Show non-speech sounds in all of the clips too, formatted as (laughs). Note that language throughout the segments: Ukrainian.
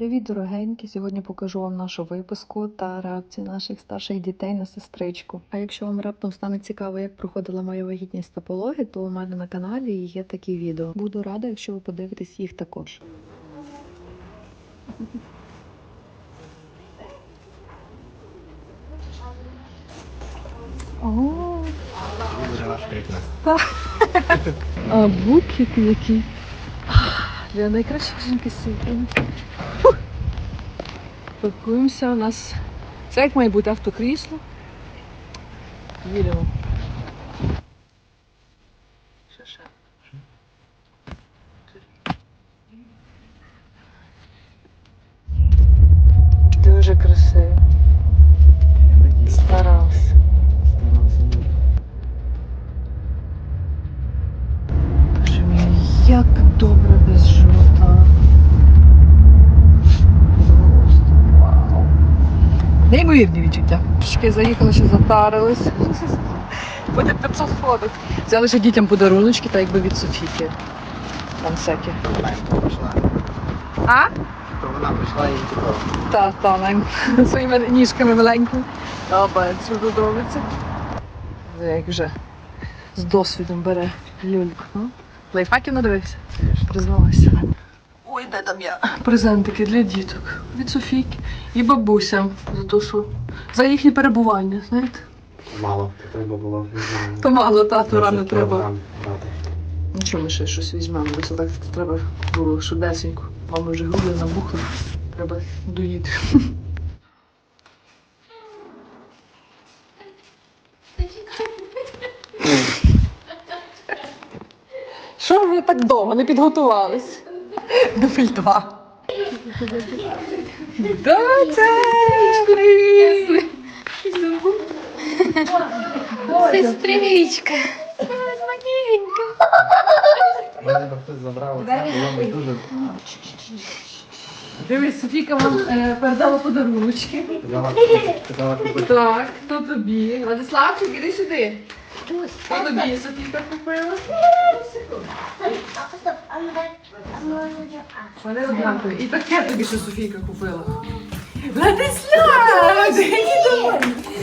Привіт, дорогенькі! Сьогодні покажу вам нашу виписку та реакцію наших старших дітей на сестричку. А якщо вам раптом стане цікаво, як проходила моя вагітність та пологи, то у мене на каналі є такі відео. Буду рада, якщо ви подивитесь їх також. О, а букет який. Для найкращих жінки світу. Фух. Пакуємося у нас. Це як має бути автокрісло. Ще. Дуже красиво. Старався. Боже мій, як добре без жовта. Неймовірні відчуття. Пішки заїхали, ще затарились. Потім 500 фоток. Взяли ще дітям подаруночки, так якби від Софіки. Там всякі. А? То вона прийшла і типу, Та, та, нам (laughs) своїми ніжками маленькими. Обець додовиться. Як вже з досвідом бере люльку. ну. Лайфхаків надивився? Признавайся. Ой, де там я? Презентики для діток від Софійки і бабусям за то, що за їхнє перебування, знаєте? мало, то треба було. То мало тату рано треба. Ну що ми ще щось візьмемо, бо це так треба було швидесенько. Мами вже груди набухли. Треба доїти. Що ви так довго не підготувались? Нуль два. Доця! Привіт! Сестричка. Маленька. Мене хтось забрав, це було б дуже Дивись, Софійка вам е, передала подаруночки. казала, казала. Так, то тобі. Владиславчик, іди сюди. То тобі Софійка купила. Вони однакові. І таке тобі ще Софійка купила. Владислав!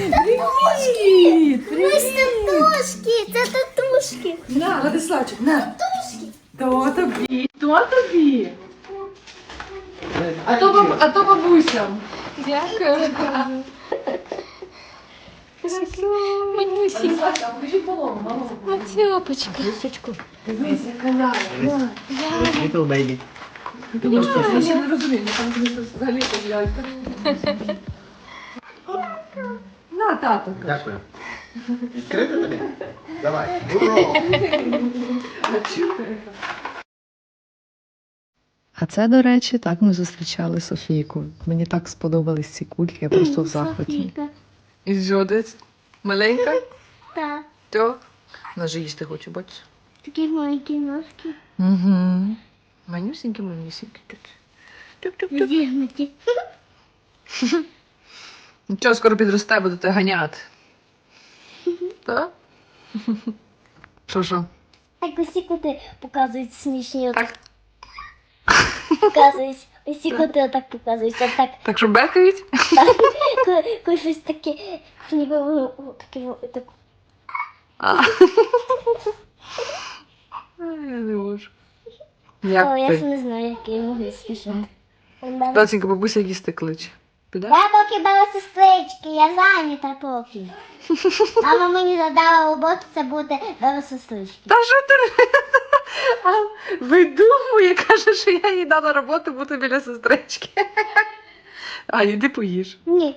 Привіт! Ось татушки, це татушки. На, Владиславчик, на. То тобі, то тобі. А то, баб, а то бабусям. Дякую. Манюсінька. Дивись, яка ляля. Little baby. Я ще не розумію, там взагалі лялька. На, тато. Дякую. Відкрити тобі? Давай. Ура! А це, до речі, так ми зустрічали Софійку. Мені так сподобались ці кульки, я просто в захваті. І що десь? Маленька? (laughs) Так. То? Вона же їсти хоче, бачиш? Такі маленькі ножки. Угу. Манюсенькі, манюсенькі. Зігнуті. (laughs) Нічого, скоро підросте, будете ганяти. (laughs) Так? Що що? Так усі коти показують смішні. Так. Показують. Усі коти отак показують. Отак. Так що бехають? Коли- Коли щось таке, ніби воно о, таке о, так. А. Я не можу. Як я ти? не знаю, як я можу смішати. Доцінька, бабуся їсти кличе. Підеш? Я поки була сестрички, я зайнята поки. (laughs) Мама мені задала роботу, це буде до сестрички. Та що ти? А, Видумує, каже, що я їй дала роботу бути біля сестрички. А, іди поїж. Ні,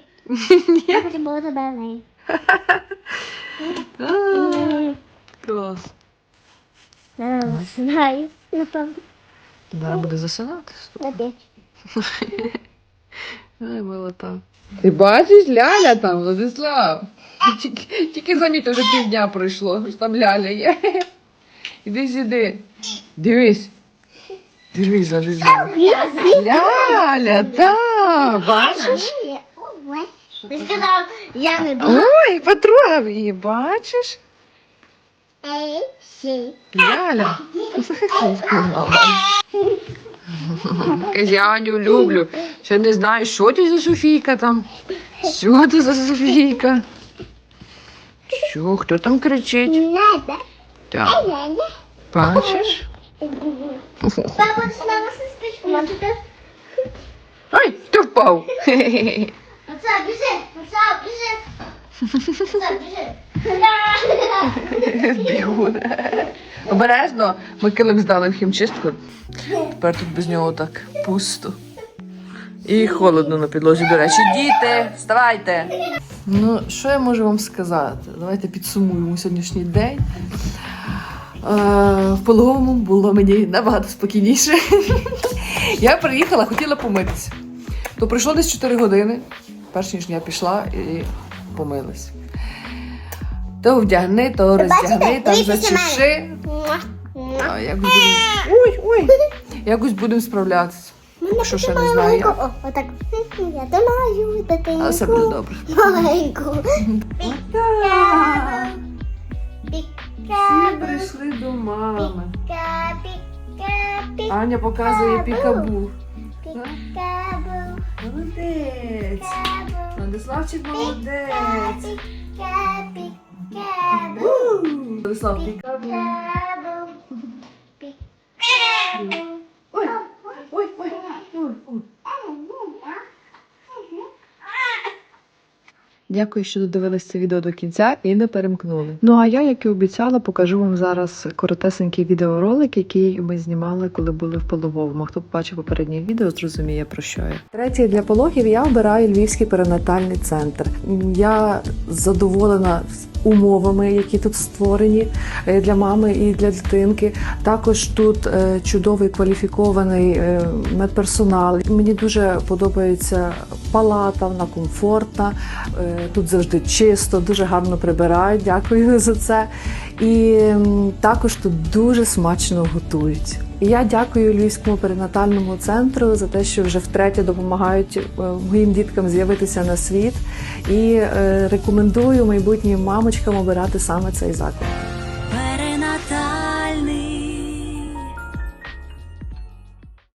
Ні. я була до неї. А, Клас. Не знаю, напевно, Зараз буде засинати. на п'ять. (laughs) Ай, милота. Ти бачиш, Ляля там, Владислав. Тільки, тільки замітив, вже півдня пройшло, що там Ляля є. Іди сюди. Дивись. Дивись, Владислав. Ляля, та, бачиш? Ти сказав, я не буду. Ой, потрогав її, бачиш? Ляля. Каже, Аню люблю. Ще не знаю, що ти за Софійка там. Що ти за Софійка? Що, хто там кричить? Так, бачиш? Папа, снова спичку. Может, это... Ой, хто впав? Отца, бежи! Отца, бежи! Отца, бежи! Бігун. Обережно, ми килим здали в хімчистку. Тепер тут без нього так пусто. І холодно на підлозі, до речі. Діти, вставайте! Ну, що я можу вам сказати? Давайте підсумуємо сьогоднішній день. Е, в пологовому було мені набагато спокійніше. (laughs) я приїхала, хотіла помитися. То пройшло десь 4 години, перш ніж я пішла і помилась. То вдягни, то роздягни, там дивіться зачеши. А, якось будемо... Ой, ой. Якось будемо справлятися. Що ще не знаю як. Отак. Я то дитинку. Але все буде добре. Маленьку. Пікабу. прийшли до мами. Аня показує пікабу. пікабу. Молодець. Владиславчик молодець. Пікабу. Владислав пікабу. Пікабу. (laughs) Пікабу. Ой, ой, ой, ой, ой. Дякую, що додивились це відео до кінця і не перемкнули. Ну а я, як і обіцяла, покажу вам зараз коротесенький відеоролик, який ми знімали, коли були в пологовому. Хто побачив попереднє відео, зрозуміє про що я. Третє для пологів я обираю Львівський перинатальний центр. Я задоволена умовами, які тут створені е, для мами і для дитинки. Також тут е, чудовий кваліфікований е, медперсонал. Мені дуже подобається палата, вона комфортна. Тут завжди чисто, дуже гарно прибирають. Дякую за це. І також тут дуже смачно готують. Я дякую Львівському перинатальному центру за те, що вже втретє допомагають е, моїм діткам з'явитися на світ. І е, рекомендую майбутнім мамочкам обирати саме цей заклад.